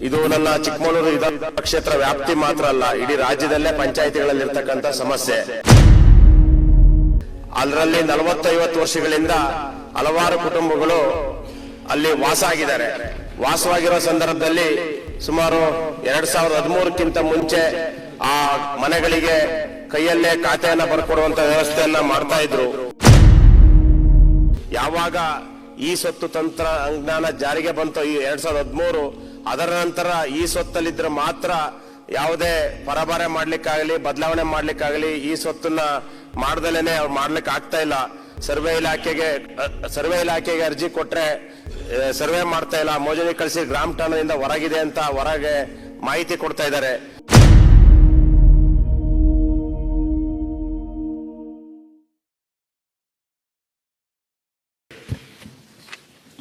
ಇದು ನನ್ನ ಚಿಕ್ಕಮಗಳೂರು ವಿಧಾನಸಭಾ ಕ್ಷೇತ್ರ ವ್ಯಾಪ್ತಿ ಮಾತ್ರ ಅಲ್ಲ, ಇಡೀ ರಾಜ್ಯದಲ್ಲೇ ಪಂಚಾಯಿತಿಗಳಲ್ಲಿ ಇರ್ತಕ್ಕಂಥ ಸಮಸ್ಯೆ. ಅದರಲ್ಲಿ ನಲವತ್ತೈವತ್ತು ವರ್ಷಗಳಿಂದ ಹಲವಾರು ಕುಟುಂಬಗಳು ಅಲ್ಲಿ ವಾಸ ಆಗಿದ್ದಾರೆ ವಾಸವಾಗಿರೋ ಸಂದರ್ಭದಲ್ಲಿ ಸುಮಾರು ಎರಡ್ ಸಾವಿರದ ಹದಿಮೂರಕ್ಕಿಂತ ಮುಂಚೆ ಆ ಮನೆಗಳಿಗೆ ಕೈಯಲ್ಲೇ ಖಾತೆಯನ್ನ ಬರ್ಕೊಡುವಂತ ವ್ಯವಸ್ಥೆಯನ್ನ ಮಾಡ್ತಾ ಇದ್ರು. ಯಾವಾಗ ಈ ಸ್ವತ್ತು ತಂತ್ರಜ್ಞಾನ ಜಾರಿಗೆ ಬಂತು ಈ ಎರಡ್ ಸಾವಿರದ ಹದಿಮೂರು ಅದರ ನಂತರ ಈ ಸ್ವತ್ತಲ್ಲಿದ್ರೆ ಮಾತ್ರ ಯಾವುದೇ ಪರಭಾರೆ ಮಾಡ್ಲಿಕ್ಕಾಗಲಿ, ಬದಲಾವಣೆ ಮಾಡ್ಲಿಕ್ಕಾಗಲಿ ಈ ಸ್ವತ್ತನ್ನ ಮಾಡ್ದಲೇನೆ ಅವ್ರು ಮಾಡ್ಲಿಕ್ಕೆ ಆಗ್ತಾ ಇಲ್ಲ. ಸರ್ವೆ ಇಲಾಖೆಗೆ ಸರ್ವೆ ಇಲಾಖೆಗೆ ಅರ್ಜಿ ಕೊಟ್ರೆ ಸರ್ವೆ ಮಾಡ್ತಾ ಇಲ್ಲ. ಮೋಜನಿ ಕಳಿಸಿ ಗ್ರಾಮ ಠಾಣದಿಂದ ಹೊರಗಿದೆ ಅಂತ ಹೊರಗೆ ಮಾಹಿತಿ ಕೊಡ್ತಾ ಇದ್ದಾರೆ.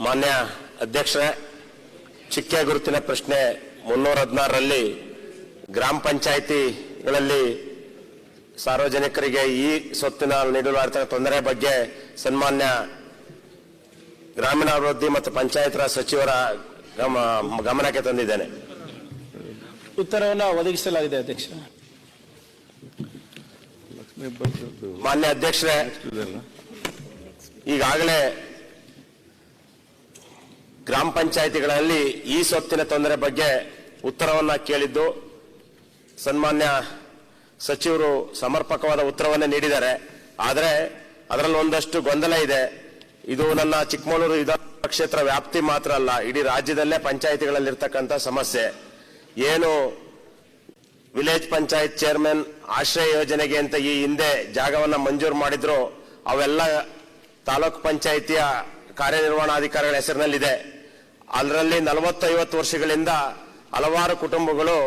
ಮಾನ್ಯ ಅಧ್ಯಕ್ಷರೇ ಚಿಕ್ಕ ಗುರುತಿನ ಪ್ರಶ್ನೆ ಮುನ್ನೂರ ಹದಿನಾರರಲ್ಲಿ ಗ್ರಾಮ ಪಂಚಾಯಿತಿಗಳಲ್ಲಿ ಸಾರ್ವಜನಿಕರಿಗೆ ಈ ಸ್ವತ್ತಿನ ನೀಡಲಾದ ತೊಂದರೆ ಬಗ್ಗೆ ಸನ್ಮಾನ್ಯ ಗ್ರಾಮೀಣಾಭಿವೃದ್ಧಿ ಮತ್ತು ಪಂಚಾಯತ್ ರಾಜ್ ಸಚಿವರ ಗಮ ಗಮನಕ್ಕೆ ತಂದಿದ್ದೇನೆ. ಉತ್ತರವನ್ನು ಒದಗಿಸಲಾಗಿದೆ ಅಧ್ಯಕ್ಷ. ಮಾನ್ಯ ಅಧ್ಯಕ್ಷರೇ ಈಗಾಗಲೇ ಗ್ರಾಮ ಪಂಚಾಯಿತಿಗಳಲ್ಲಿ ಈ ಸ್ವತ್ತಿನ ತೊಂದರೆ ಬಗ್ಗೆ ಉತ್ತರವನ್ನು ಕೇಳಿದ್ದು ಸನ್ಮಾನ್ಯ ಸಚಿವರು ಸಮರ್ಪಕವಾದ ಉತ್ತರವನ್ನೇ ನೀಡಿದ್ದಾರೆ. ಆದರೆ ಅದರಲ್ಲಿ ಒಂದಷ್ಟು ಗೊಂದಲ ಇದೆ. ಇದು ನನ್ನ ಚಿಕ್ಕಮಗಳೂರು ವಿಧಾನಸಭಾ ಕ್ಷೇತ್ರ ವ್ಯಾಪ್ತಿ ಮಾತ್ರ ಅಲ್ಲ, ಇಡೀ ರಾಜ್ಯದಲ್ಲೇ ಪಂಚಾಯಿತಿಗಳಲ್ಲಿರ್ತಕ್ಕಂಥ ಸಮಸ್ಯೆ. ಏನು ವಿಲೇಜ್ ಪಂಚಾಯತ್ ಚೇರ್ಮನ್ ಆಶ್ರಯ ಯೋಜನೆಗೆ ಅಂತ ಈ ಹಿಂದೆ ಜಾಗವನ್ನು ಮಂಜೂರು ಮಾಡಿದ್ರು, ಅವೆಲ್ಲ ತಾಲೂಕ್ ಪಂಚಾಯಿತಿಯ ಕಾರ್ಯನಿರ್ವಹಣಾಧಿಕಾರಿಗಳ ಹೆಸರಿನಲ್ಲಿದೆ. ಅದರಲ್ಲಿ ನಲವತ್ತೈವತ್ತು ವರ್ಷಗಳಿಂದ ಹಲವಾರು ಕುಟುಂಬಗಳು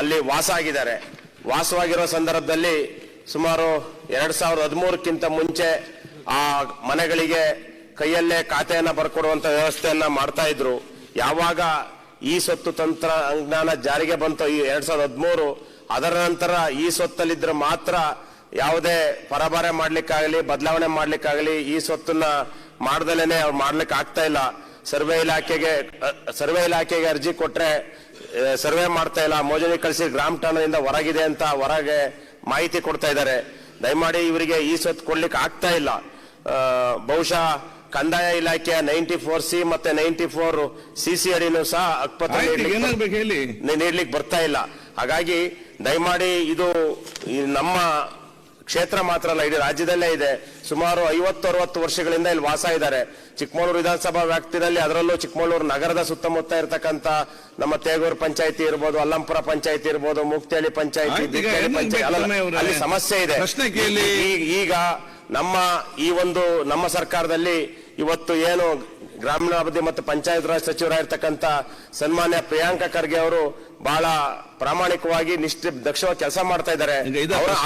ಅಲ್ಲಿ ವಾಸ ಆಗಿದ್ದಾರೆ ವಾಸವಾಗಿರೋ ಸಂದರ್ಭದಲ್ಲಿ ಸುಮಾರು ಎರಡು ಸಾವಿರದ ಹದಿಮೂರಕ್ಕಿಂತ ಮುಂಚೆ ಆ ಮನೆಗಳಿಗೆ ಕೈಯಲ್ಲೇ ಖಾತೆಯನ್ನು ಬರ್ಕೊಡುವಂಥ ವ್ಯವಸ್ಥೆಯನ್ನು ಮಾಡ್ತಾ ಇದ್ರು. ಯಾವಾಗ ಈ ಸ್ವತ್ತು ತಂತ್ರಜ್ಞಾನ ಜಾರಿಗೆ ಬಂತು ಈ ಎರಡು ಸಾವಿರದ ಹದಿಮೂರು, ಅದರ ನಂತರ ಈ ಸೊತ್ತಲ್ಲಿದ್ರೆ ಮಾತ್ರ ಯಾವುದೇ ಪರಭಾರೆ ಮಾಡ್ಲಿಕ್ಕಾಗಲಿ, ಬದಲಾವಣೆ ಮಾಡ್ಲಿಕ್ಕಾಗಲಿ ಈ ಸ್ವತ್ತನ್ನು ಮಾಡ್ದಲೇನೆ ಅವ್ರು ಮಾಡ್ಲಿಕ್ಕೆ ಆಗ್ತಾ ಇಲ್ಲ. ಸರ್ವೆ ಇಲಾಖೆಗೆ ಸರ್ವೆ ಇಲಾಖೆಗೆ ಅರ್ಜಿ ಕೊಟ್ರೆ ಅಹ್, ಸರ್ವೆ ಮಾಡ್ತಾ ಇಲ್ಲ. ಮೋಜರಿ ಕಳಿಸಿ ಗ್ರಾಮ ಠಾಣದಿಂದ ಹೊರಗಿದೆ ಅಂತ ಹೊರಗೆ ಮಾಹಿತಿ ಕೊಡ್ತಾ ಇದ್ದಾರೆ. ದಯಮಾಡಿ ಇವರಿಗೆ ಈ ಸ್ವತ್ತು ಕೊಡ್ಲಿಕ್ಕೆ ಆಗ್ತಾ ಇಲ್ಲ. ಬಹುಶಃ ಕಂದಾಯ ಇಲಾಖೆಯ ನೈಂಟಿ ಫೋರ್ ಸಿ ಮತ್ತೆ ನೈಂಟಿ ಫೋರ್ ಸಿ ಸಿ ಅಡಿನೂ ಸಹ ಅಕ್ಪತ್ರ ನೀಡ್ಲಿಕ್ಕೆ ಬರ್ತಾ ಇಲ್ಲ. ಹಾಗಾಗಿ ದಯಮಾಡಿ ಇದು ನಮ್ಮ ಕ್ಷೇತ್ರ ಮಾತ್ರ ಅಲ್ಲ ಇಡೀ ರಾಜ್ಯದಲ್ಲೇ ಇದೆ. ಸುಮಾರು ಐವತ್ತು ಅರವತ್ತು ವರ್ಷಗಳಿಂದ ಇಲ್ಲಿ ವಾಸ ಇದ್ದಾರೆ. ಚಿಕ್ಕಮಗಳೂರು ವಿಧಾನಸಭಾ ವ್ಯಾಪ್ತಿಯಲ್ಲಿ ಅದರಲ್ಲೂ ಚಿಕ್ಕಮಗಳೂರು ನಗರದ ಸುತ್ತಮುತ್ತ ಇರತಕ್ಕಂತ ನಮ್ಮ ತೇಗೂರು ಪಂಚಾಯತಿ ಇರ್ಬೋದು ಅಲ್ಲಂಪುರ ಪಂಚಾಯತಿ ಇರ್ಬೋದು ಮುಕ್ತಿಹಳ್ಳಿ ಪಂಚಾಯತಿ ಅಲ್ಲ, ಸಮಸ್ಯೆ ಇದೆ. ಈಗ ನಮ್ಮ ಈ ಒಂದು ನಮ್ಮ ಸರ್ಕಾರದಲ್ಲಿ ಇವತ್ತು ಏನು ಗ್ರಾಮೀಣಾಭಿವೃದ್ಧಿ ಮತ್ತು ಪಂಚಾಯತ್ ರಾಜ್ ಸಚಿವರಾಗಿರ್ತಕ್ಕಂಥ ಸನ್ಮಾನ್ಯ ಪ್ರಿಯಾಂಕ ಖರ್ಗೆ ಅವರು ಬಹಳ ಪ್ರಾಮಾಣಿಕವಾಗಿ ನಿಷ್ಠ ದಕ್ಷವಾಗಿ ಕೆಲಸ ಮಾಡ್ತಾ ಇದ್ದಾರೆ.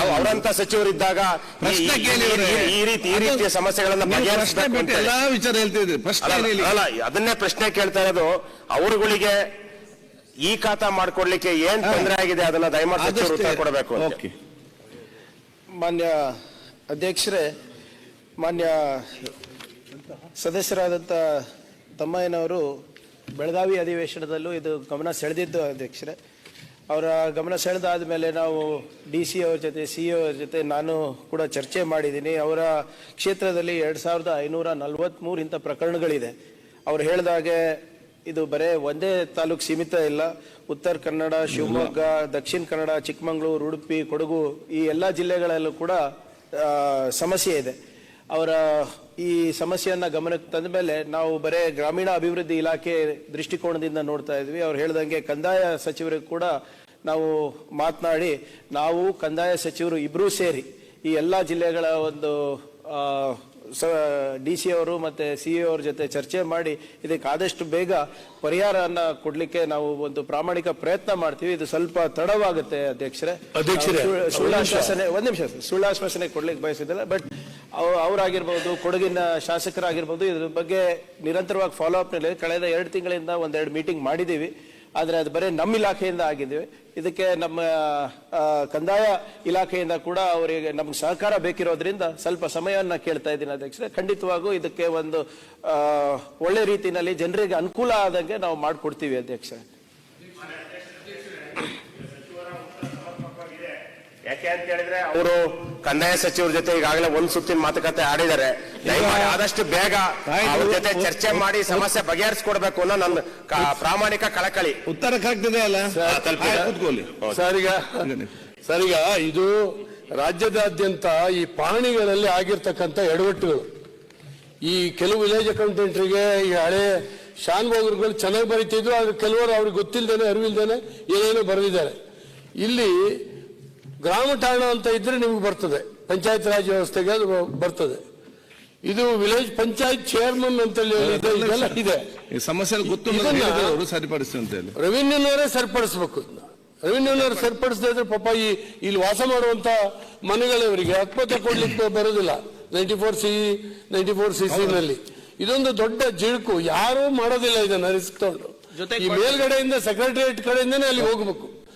ಅವರಂತ ಸಚಿವರಿದ್ದಾಗ ಈ- ಪ್ರಶ್ನೆ ಈ- ಕೇಳಿ ಈ- ಈ ರೀತಿ ಈ ರೀತಿಯ ಸಮಸ್ಯೆಗಳನ್ನ ಅಲ್ಲ, ಅದನ್ನೇ ಪ್ರಶ್ನೆ ಕೇಳ್ತಾ ಇರೋದು ಅವರುಗಳಿಗೆ ಈ ಖಾತಾ ಮಾಡ್ಕೊಡ್ಲಿಕ್ಕೆ ಏನ್ ತೊಂದರೆ ಆಗಿದೆ ಅದನ್ನ ದಯಮಾಡಿ ಸಚಿವರು ಉತ್ತರ ಕೊಡಬೇಕು ಮಾನ್ಯ ಅಧ್ಯಕ್ಷರೇ ಮಾನ್ಯ ಸದಸ್ಯರಾದಂಥ ತಮ್ಮಯ್ಯನವರು ಬೆಳಗಾವಿ ಅಧಿವೇಶನದಲ್ಲೂ ಇದು ಗಮನ ಸೆಳೆದಿದ್ದು, ಅಧ್ಯಕ್ಷರೇ. ಅವರ ಗಮನ ಸೆಳೆದಾದ ಮೇಲೆ ನಾವು ಡಿ ಸಿ ಅವ್ರ ಜೊತೆ, ಸಿ ಅವ್ರ ಜೊತೆ ನಾನು ಕೂಡ ಚರ್ಚೆ ಮಾಡಿದ್ದೀನಿ. ಅವರ ಕ್ಷೇತ್ರದಲ್ಲಿ ಎರಡು ಸಾವಿರದ ಐನೂರ ನಲವತ್ತ್ಮೂರು ಇಂಥ ಪ್ರಕರಣಗಳಿದೆ. ಅವ್ರು ಹೇಳಿದಾಗೆ ಇದು ಬರೇ ಒಂದೇ ತಾಲೂಕು ಸೀಮಿತ ಇಲ್ಲ. ಉತ್ತರ ಕನ್ನಡ, ಶಿವಮೊಗ್ಗ, ದಕ್ಷಿಣ ಕನ್ನಡ, ಚಿಕ್ಕಮಗಳೂರು, ಉಡುಪಿ, ಕೊಡಗು ಈ ಎಲ್ಲ ಜಿಲ್ಲೆಗಳಲ್ಲೂ ಕೂಡ ಸಮಸ್ಯೆ ಇದೆ. ಅವರ ಈ ಸಮಸ್ಯೆಯನ್ನು ಗಮನಕ್ಕೆ ತಂದ ಮೇಲೆ ನಾವು ಬರೇ ಗ್ರಾಮೀಣ ಅಭಿವೃದ್ಧಿ ಇಲಾಖೆ ದೃಷ್ಟಿಕೋನದಿಂದ ನೋಡ್ತಾ ಇದ್ವಿ. ಅವ್ರು ಹೇಳ್ದಂಗೆ ಕಂದಾಯ ಸಚಿವರಿಗೆ ಕೂಡ ನಾವು ಮಾತನಾಡಿ ನಾವು ಕಂದಾಯ ಸಚಿವರು ಇಬ್ಬರೂ ಸೇರಿ ಈ ಎಲ್ಲ ಜಿಲ್ಲೆಗಳ ಒಂದು ಸ ಡಿ ಸಿ ಅವರು ಮತ್ತು ಸಿ ಎ ಅವ್ರ ಜೊತೆ ಚರ್ಚೆ ಮಾಡಿ ಇದಕ್ಕೆ ಆದಷ್ಟು ಬೇಗ ಪರಿಹಾರವನ್ನು ಕೊಡಲಿಕ್ಕೆ ನಾವು ಒಂದು ಪ್ರಾಮಾಣಿಕ ಪ್ರಯತ್ನ ಮಾಡ್ತೀವಿ. ಇದು ಸ್ವಲ್ಪ ತಡವಾಗುತ್ತೆ ಅಧ್ಯಕ್ಷರೇ. ಸುಳ್ಳಾಶ್ವಾಸನೆ ಒಂದು ನಿಮಿಷ. ಸುಳ್ಳಾಶ್ವಾಸನೆ ಕೊಡ್ಲಿಕ್ಕೆ ಬಯಸಿದ್ದಲ್ಲ ಬಟ್ ಅವರಾಗಿರ್ಬೋದು, ಕೊಡಗಿನ ಶಾಸಕರಾಗಿರ್ಬೋದು, ಇದ್ರ ಬಗ್ಗೆ ನಿರಂತರವಾಗಿ ಫಾಲೋ ಅಪ್ನಲ್ಲಿ ಕಳೆದ ಎರಡು ತಿಂಗಳಿಂದ ಒಂದೆರಡು ಮೀಟಿಂಗ್ ಮಾಡಿದ್ದೀವಿ. ಆದರೆ ಅದು ಬರೀ ನಮ್ಮ ಇಲಾಖೆಯಿಂದ ಆಗಿದ್ದೀವಿ. ಇದಕ್ಕೆ ನಮ್ಮ ಕಂದಾಯ ಇಲಾಖೆಯಿಂದ ಕೂಡ ಅವರಿಗೆ ನಮ್ಗೆ ಸಹಕಾರ ಬೇಕಿರೋದ್ರಿಂದ ಸ್ವಲ್ಪ ಸಮಯವನ್ನು ಕೇಳ್ತಾ ಇದ್ದೀನಿ ಅಧ್ಯಕ್ಷರೇ. ಖಂಡಿತವಾಗೂ ಇದಕ್ಕೆ ಒಂದು ಒಳ್ಳೆ ರೀತಿಯಲ್ಲಿ ಜನರಿಗೆ ಅನುಕೂಲ ಆದಂಗೆ ನಾವು ಮಾಡಿಕೊಡ್ತೀವಿ ಅಧ್ಯಕ್ಷರೇ. ಯಾಕೆ ಅಂತ ಹೇಳಿದ್ರೆ, ಅವರು ಕಂದಾಯ ಸಚಿವರ ಜೊತೆ ಈಗಾಗಲೇ ಒಂದ್ ಸುತ್ತಿನ ಮಾತುಕತೆ ಆಡಿದ್ದಾರೆ. ದಯಮಾಡಿ ಆದಷ್ಟು ಬೇಗ ಅವ್ರ ಜೊತೆ ಚರ್ಚೆ ಮಾಡಿ ಸಮಸ್ಯೆ ಬಗೆಹರಿಸ್ಕೊಡ್ಬೇಕು ಅನ್ನೋ ನನ್ನ ಕ- ಪ್ರಾಮಾಣಿಕ ಕಳಕಳಿ. ಉತ್ತರ ಆಗ್ತದೆ ಅಲ್ಲ. ಆಯ್ತು, ಕೂತ್ಕೊಳ್ಳಿ. ಸರ್ ಈಗ ಸರ್ ಈಗ ಇದು ರಾಜ್ಯದಾದ್ಯಂತ ಈ ಪಾಣಿಗಳಲ್ಲಿ ಆಗಿರ್ತಕ್ಕಂಥ ಎಡವಟ್ಟುಗಳು. ಈ ಕೆಲವು ವಿಲೇಜ್ ಅಕೌಂಟೆಂಟ್ರಿಗೆ ಈ ಹಳೆ ಶಾನ್ ಬೋಗರ್ಗಳು ಚೆನ್ನಾಗಿ ಬರೀತಿದ್ರು ಆದ್ರೆ ಕೆಲವರು ಅವ್ರಿಗೆ ಗೊತ್ತಿಲ್ಲದೇನೆ ಅರಿವಿಲ್ದೇನೆ ಏನೇನೋ ಬರೆದಿದ್ದಾರೆ. ಇಲ್ಲಿ ಗ್ರಾಮ ಠಾಣ ಅಂತ ಇದ್ರೆ ನಿಮ್ಗೆ ಬರ್ತದೆ. ಪಂಚಾಯತ್ ರಾಜ್ ವ್ಯವಸ್ಥೆಗೆ ಅದು ಬರ್ತದೆ. ಇದು ವಿಲೇಜ್ ಪಂಚಾಯತ್ ಚೇರ್ಮನ್ ಅಂತ ಹೇಳಿ ಇದೆ, ಈ ಸಮಸ್ಯೆ ಗೊತ್ತು ಇದನ್ನ- ಅವರು ಸರಿಪಡಿಸಿ ಅಂತ ಹೇಳಿ. ರೆವಿನ್ಯೂನವರೇ ಸರಿಪಡಿಸ್ಬೇಕು. ರೆವಿನ್ಯೂನವರು ಸರಿಪಡಿಸದೇ ಇದ್ರೆ ಪಾಪ ಈ ಇಲ್ಲಿ ವಾಸ ಮಾಡುವಂತ ಮನೆಗಳವರಿಗೆ ಹಕ್ಪತ್ರ ಕೊಡ್ಲಿಕ್ಕೆ ಬರೋದಿಲ್ಲ. Ninety four C ninety four C ನಲ್ಲಿ. ಇದೊಂದು ದೊಡ್ಡ ಜಿಳುಕು. ಯಾರೂ ಮಾಡೋದಿಲ್ಲ ಇದನ್ನ ರಿಸ್ಕ್ ತಗೊಂಡು. ಈ ಮೇಲ್ಗಡೆಯಿಂದ ಸೆಕ್ರೆಟರಿಯೇಟ್ ಕಡೆಯಿಂದನೇ ಅಲ್ಲಿ ಹೋಗ್ಬೇಕು.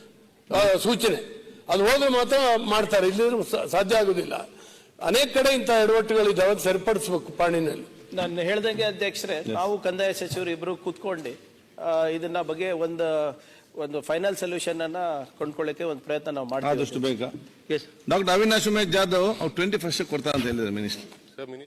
ಆ, ಸೂಚನೆ. ಅದು ಹೋದ್ರೆ ಮಾತ್ರ ಮಾಡ್ತಾರೆ. ಇಲ್ಲಿ ಸಾಧ್ಯ ಆಗುದಿಲ್ಲ. ಅನೇಕ ಕಡೆ ಇಂಥ ಎಡವಟ್ಟುಗಳಿದ್ದಾವೆ ಅದು ಸರಿಪಡಿಸ್ಬೇಕು ಪಾಣಿನಲ್ಲಿ. ನಾನು ಹೇಳ್ದಂಗೆ ಅಧ್ಯಕ್ಷರೇ ನಾವು ಕಂದಾಯ ಸಚಿವರು ಇಬ್ರು ಕೂತ್ಕೊಂಡು ಇದನ್ನ ಬಗ್ಗೆ ಒಂದು ಒಂದು ಫೈನಲ್ ಸೊಲ್ಯೂಷನ್ ಅನ್ನ ಕೊಂಡ್ಕೊಳ್ಳಿಕ್ಕೆ ಒಂದು ಪ್ರಯತ್ನ ನಾವು ಮಾಡ್ತೀವಿ. ಆದಷ್ಟು ಬೇಗ. ಡಾಕ್ಟರ್ ಅವಿನಾಶ್ ಉಮೇಶ್ ಜಾಧವ್ ಅವ್ರು ಟ್ವೆಂಟಿ ಫಸ್ಟ್ ಕೊಡ್ತಾರೆ ಅಂತ ಹೇಳಿದ್ರೆ ಮಿನಿಸ್ಟರ್